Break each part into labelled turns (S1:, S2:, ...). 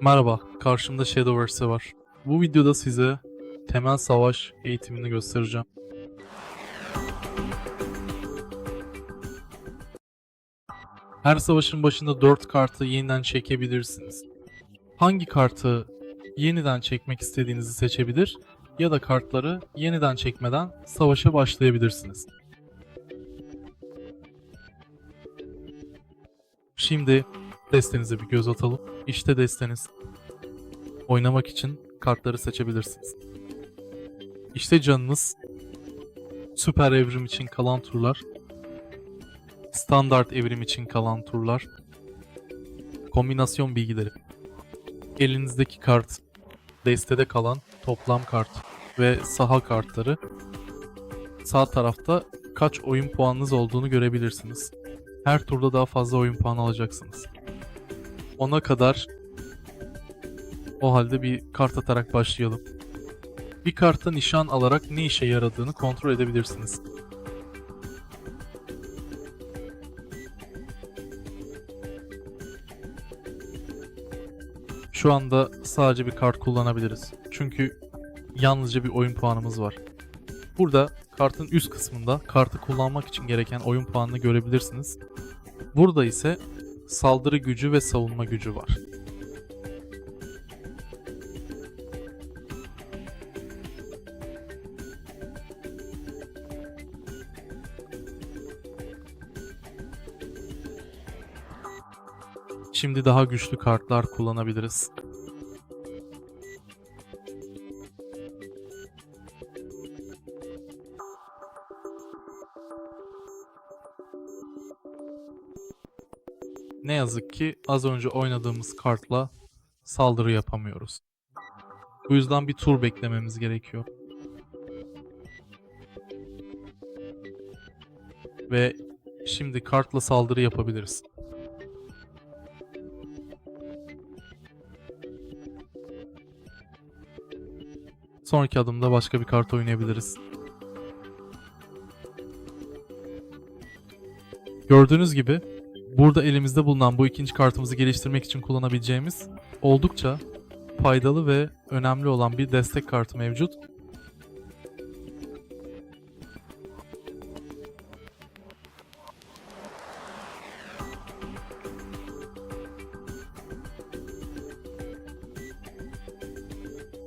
S1: Merhaba, karşımda Shadowverse var. Bu videoda size temel savaş eğitimini göstereceğim. Her savaşın başında 4 kartı yeniden çekebilirsiniz. Hangi kartı yeniden çekmek istediğinizi seçebilir ya da kartları yeniden çekmeden savaşa başlayabilirsiniz. Şimdi destenize bir göz atalım. İşte desteniz. Oynamak için kartları seçebilirsiniz. İşte canınız. Süper evrim için kalan turlar. Standart evrim için kalan turlar. Kombinasyon bilgileri. Elinizdeki kart, destede kalan toplam kart ve saha kartları. Sağ tarafta kaç oyun puanınız olduğunu görebilirsiniz. Her turda daha fazla oyun puanı alacaksınız. Ona kadar o halde bir kart atarak başlayalım. Bir karta nişan alarak ne işe yaradığını kontrol edebilirsiniz. Şu anda sadece bir kart kullanabiliriz. Çünkü yalnızca bir oyun puanımız var. Burada kartın üst kısmında kartı kullanmak için gereken oyun puanını görebilirsiniz. Burada ise saldırı gücü ve savunma gücü var. Şimdi daha güçlü kartlar kullanabiliriz. Ne yazık ki az önce oynadığımız kartla saldırı yapamıyoruz. Bu yüzden bir tur beklememiz gerekiyor. Ve şimdi kartla saldırı yapabiliriz. Sonraki adımda başka bir kart oynayabiliriz. Gördüğünüz gibi burada elimizde bulunan bu ikinci kartımızı geliştirmek için kullanabileceğimiz oldukça faydalı ve önemli olan bir destek kartı mevcut.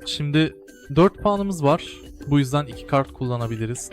S1: Şimdi 4 puanımız var. Bu yüzden 2 kart kullanabiliriz.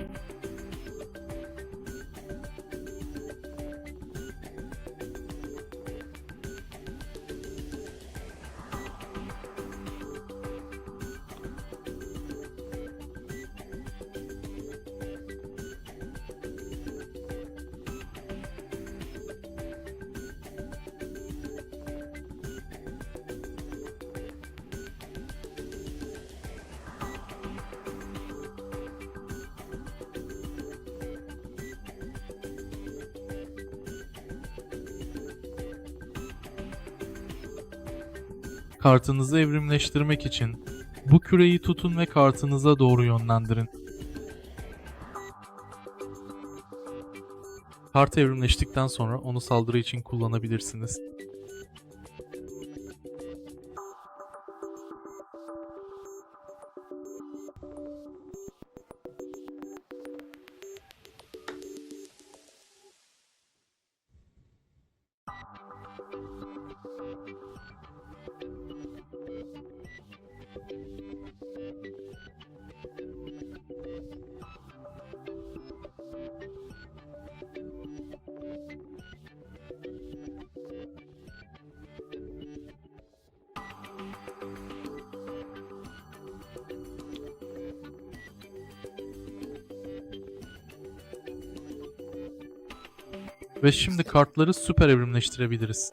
S1: Kartınızı evrimleştirmek için bu küreyi tutun ve kartınıza doğru yönlendirin. Kart evrimleştikten sonra onu saldırı için kullanabilirsiniz. Ve şimdi kartları süper evrimleştirebiliriz.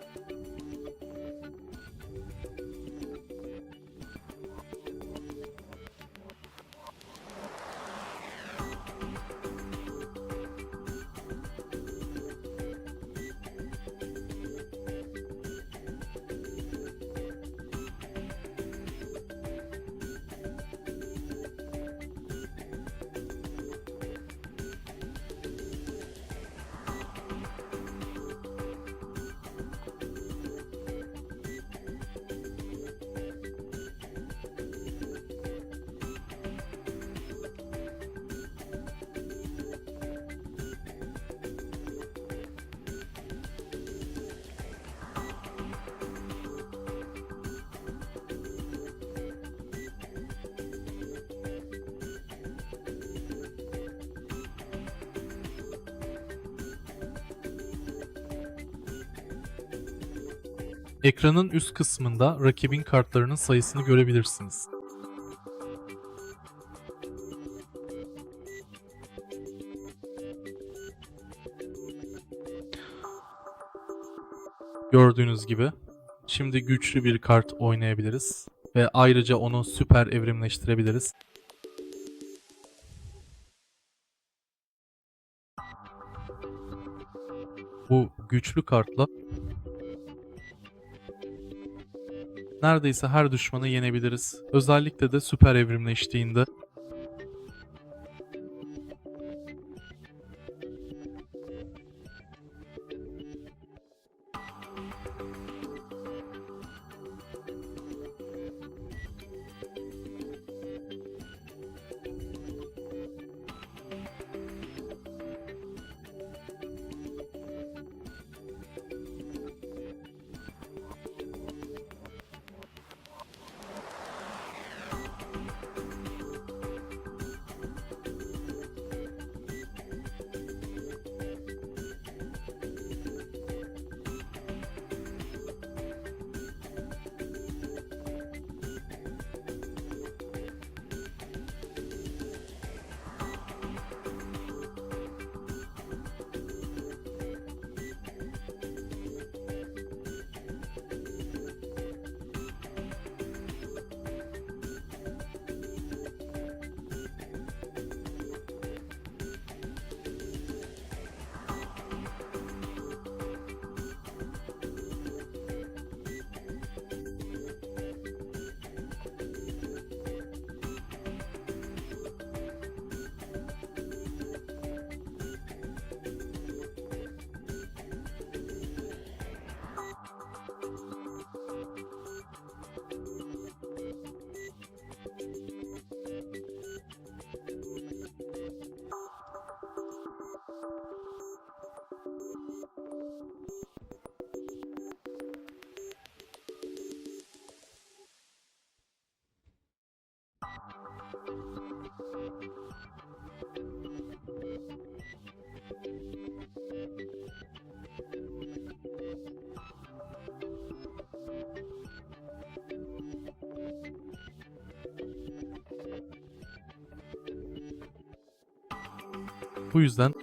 S1: Ekranın üst kısmında rakibin kartlarının sayısını görebilirsiniz. Gördüğünüz gibi şimdi güçlü bir kart oynayabiliriz ve ayrıca onu süper evrimleştirebiliriz. Bu güçlü kartla neredeyse her düşmanı yenebiliriz. Özellikle de süper evrimleştiğinde. Bu yüzden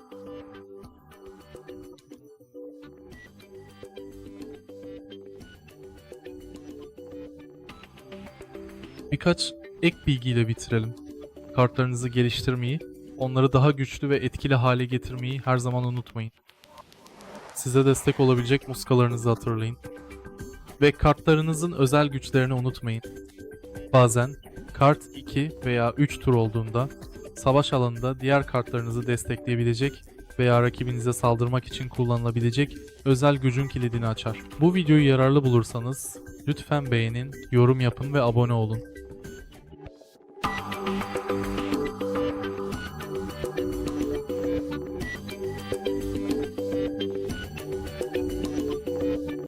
S1: birkaç ek bilgiyle bitirelim. Kartlarınızı geliştirmeyi, onları daha güçlü ve etkili hale getirmeyi her zaman unutmayın. Size destek olabilecek muskalarınızı hatırlayın. Ve kartlarınızın özel güçlerini unutmayın. Bazen kart 2 veya 3 tur olduğunda savaş alanında diğer kartlarınızı destekleyebilecek veya rakibinize saldırmak için kullanılabilecek özel gücün kilidini açar. Bu videoyu yararlı bulursanız lütfen beğenin, yorum yapın ve abone olun.